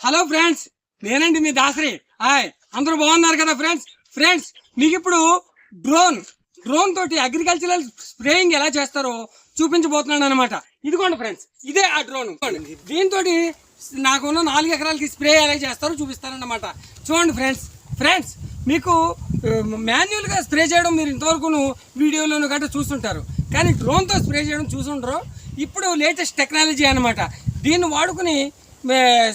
Hello friends నేనండి మీ Dasari. Hi అందరూ బాగున్నారు కదా ఫ్రెండ్స్? ఫ్రెండ్స్ మీకు ఇప్పుడు డ్రోన్ డ్రోన్ తోటి అగ్రికల్చరల్ స్ప్రేయింగ్ ఎలా చేస్తారో చూపించబోతున్నాను అనమాట ఇదిగోండి ఫ్రెండ్స్ ఇదే ఆ డ్రోన్. దీంతో నాకున్న నాలుగు ఎకరాలకి స్ప్రే ఎలా చేస్తారో చూపిస్తానన్నమాట. చూడండి ఫ్రెండ్స్ ఫ్రెండ్స్ మీకు మాన్యువల్గా స్ప్రే చేయడం మీరు ఇంతవరకును వీడియోలోను గట్రా చూస్తుంటారు. కానీ డ్రోన్తో స్ప్రే చేయడం చూసుంటారు ఇప్పుడు లేటెస్ట్ టెక్నాలజీ అనమాట దీన్ని వాడుకుని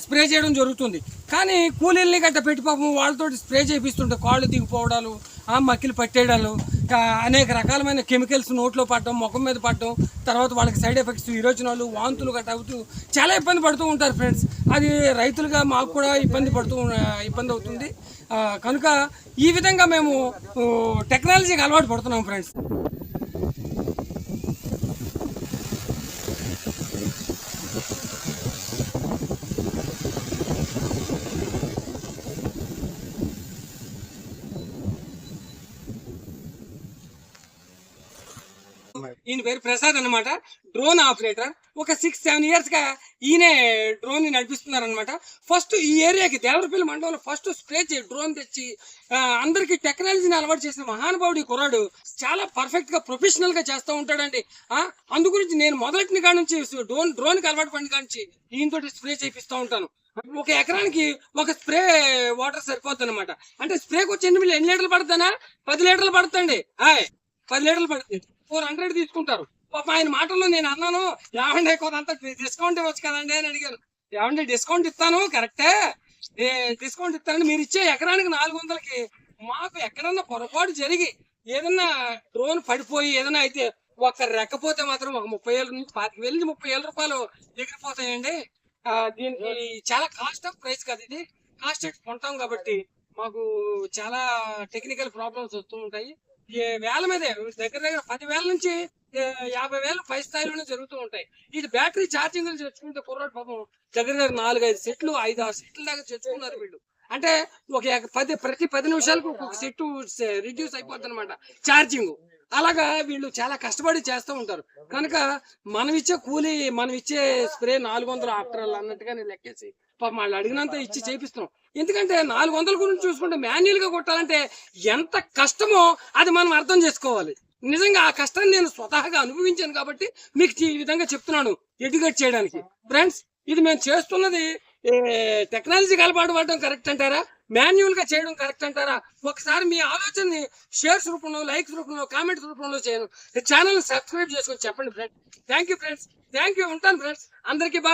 స్ప్రే చేయడం జరుగుతుంది. కానీ కూలీల్ని గట్ట పెట్టి పాపం వాళ్ళతో స్ప్రే చేపిస్తుంటే కాళ్ళు దిగిపోవడాలు ఆ మక్కిలు పట్టేయడాలు అనేక రకాలమైన కెమికల్స్ నోట్లో పడడం ముఖం మీద పడడం తర్వాత వాళ్ళకి సైడ్ ఎఫెక్ట్స్ విరోచనాలు వాంతులు గట్ట అవుతూ చాలా ఇబ్బంది పడుతూ ఉంటారు ఫ్రెండ్స్. అది రైతులుగా మాకు కూడా ఇబ్బంది పడుతూ ఇబ్బంది అవుతుంది. కనుక ఈ విధంగా మేము టెక్నాలజీకి అలవాటు పడుతున్నాం ఫ్రెండ్స్. ఈయన పేరు ప్రసాద్ అన్నమాట. Drone operator. ఒక సిక్స్ సెవెన్ ఇయర్స్గా ఈయనే డ్రోన్ని నడిపిస్తున్నారు అనమాట ఫస్ట్ ఈ ఏరియాకి దేవరపల్లి మండలంలో ఫస్ట్ స్ప్రే చేసి డ్రోన్ తెచ్చి అందరికి టెక్నాలజీని అలవాటు చేసిన మహానుభావుడు కుర్రాడు. చాలా పర్ఫెక్ట్గా ప్రొఫెషనల్గా చేస్తూ ఉంటాడండి. ఆ, అందు గురించి నేను మొదటి కాడ నుంచి డ్రోన్ డ్రోన్కి అలవాటు పడిన కాడ నుంచి ఈయనతోటి స్ప్రే చేపిస్తూ ఉంటాను. ఒక ఎకరానికి ఒక స్ప్రే వాటర్ సరిపోద్ది అనమాట అంటే స్ప్రేకి వచ్చి ఎన్ని ఎన్ని లీటర్లు పడుతుందా పది లీటర్లు పడుతుంది ఆయ్ పది లీటర్లు పడుతుంది. ఫోర్ హండ్రెడ్ తీసుకుంటారు. పాప ఆయన మాటల్లో నేను అన్నాను ఏమండి కొంత డిస్కౌంట్ ఇవ్వచ్చు కదండి అని అడిగాను. ఏమండి డిస్కౌంట్ ఇస్తాను కరెక్టే డిస్కౌంట్ ఇస్తానని మీరు ఇచ్చే ఎకరానికి నాలుగు వందలకి మాకు ఎక్కడన్నా పొరపాటు జరిగి ఏదన్నా డ్రోన్ పడిపోయి ఏదన్నా అయితే ఒక రెక్కపోతే మాత్రం ఒక ముప్పై ఏళ్ళ నుంచి పాతిక వేల నుంచి ముప్పై వేల రూపాయలు ఎగిరిపోతాయండి. దీనికి చాలా కాస్ట్ ఆఫ్ ప్రైస్ కదా ఇది. కాస్ట్ కొంటాం కాబట్టి మాకు చాలా టెక్నికల్ ప్రాబ్లమ్స్ వస్తూ ఉంటాయి. ఈ వేల మీదే దగ్గర దగ్గర పది వేల నుంచి యాభై వేల పై స్థాయిలోనే జరుగుతూ ఉంటాయి. ఇది బ్యాటరీ ఛార్జింగ్ తెచ్చుకుంటే కుర్రాడు పాపం దగ్గర దగ్గర నాలుగు ఐదు సెట్లు ఐదు ఆరు సెట్ల దాకా తెచ్చుకున్నారు వీళ్ళు. అంటే ఒక పది ప్రతి పది నిమిషాలకు ఒక్కొక్క సెట్టు రిడ్యూస్ అయిపోద్ది అనమాట ఛార్జింగ్. అలాగా వీళ్ళు చాలా కష్టపడి చేస్తూ ఉంటారు. కనుక మనం ఇచ్చే కూలీ మనం ఇచ్చే స్ప్రే నాలుగు వందలు ఆఫ్టర్ అన్నట్టుగా నేను లెక్కేసి పాపం వాళ్ళు అడిగినంత ఇచ్చి చేపిస్తున్నాం. ఎందుకంటే నాలుగు వందల గురించి చూసుకుంటే మాన్యువల్గా కొట్టాలంటే ఎంత కష్టమో అది మనం అర్థం చేసుకోవాలి. నిజంగా ఆ కష్టాన్ని నేను స్వతహాగా అనుభవించాను కాబట్టి మీకు ఈ విధంగా చెప్తున్నాను ఎడ్యుకేట్ చేయడానికి. ఫ్రెండ్స్ ఇది మేము చేస్తున్నది టెక్నాలజీ కలపాటు పడడం కరెక్ట్ అంటారా? మాన్యువల్గా చేయడం కరెక్ట్ అంటారా? ఒకసారి మీ ఆలోచనని షేర్స్ రూపంలో లైక్స్ రూపంలో కామెంట్స్ రూపంలో చేయను ఛానల్ సబ్స్క్రైబ్ చేసుకొని చెప్పండి friends. Thank you friends. Thank you ఉంటాను ఫ్రెండ్స్. అందరికీ బాగా